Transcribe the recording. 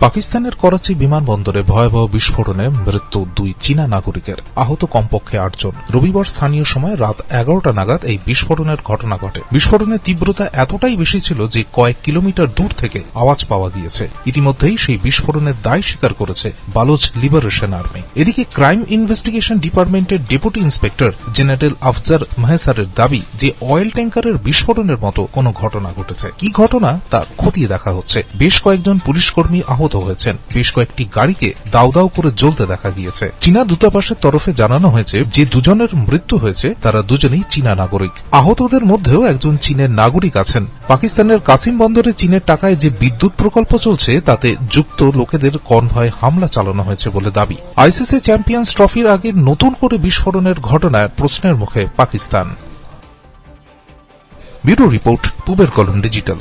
পাকিস্তানের করাচি বিমানবন্দরে ভয়াবহ বিস্ফোরণে মৃত্যু দুই চীনা নাগরিকের। আহত কমপক্ষে আটজন। রবিবার স্থানীয় সময় রাত এগারোটা নাগাদ এই বিস্ফোরণের ঘটনা ঘটে। বিস্ফোরণের তীব্রতা এতটাই বেশি ছিল যে কয়েক কিলোমিটার দূর থেকে আওয়াজ পাওয়া গিয়েছে। ইতিমধ্যেই সেই বিস্ফোরণের দায় স্বীকার করেছে বালুচ লিবারেশন আর্মি। এদিকে ক্রাইম ইনভেস্টিগেশন ডিপার্টমেন্টের ডেপুটি ইন্সপেক্টর জেনারেল আফজার মেহসারের দাবি যে অয়েল ট্যাঙ্কারের বিস্ফোরণের মতো কোনো ঘটনা ঘটেছে। কি ঘটনা তা খতিয়ে দেখা হচ্ছে। বেশ কয়েকজন পুলিশ কর্মী আহত হয়েছেন। বেশ কয়েকটি গাড়িকে দাউ দাউ করে জ্বলতে দেখা গিয়েছে। চীনা দূতাবাসের তরফে জানানো হয়েছে যে দুজনের মৃত্যু হয়েছে, তারা দুজনেই চীনা নাগরিক। আহতদের মধ্যেও একজন চীনের নাগরিক আছেন। পাকিস্তানের কাসিম বন্দরে চীনের টাকায় যে বিদ্যুৎ প্রকল্প চলছে, তাতে যুক্ত লোকেদের কনভয় হামলা চালানো হয়েছে বলে দাবি। আইসিসি চ্যাম্পিয়ন্স ট্রফির আগে নতুন করে বিস্ফোরণের ঘটনায় প্রশ্নের মুখে পাকিস্তান। ব্যুরো রিপোর্ট, পুবের কলম ডিজিটাল।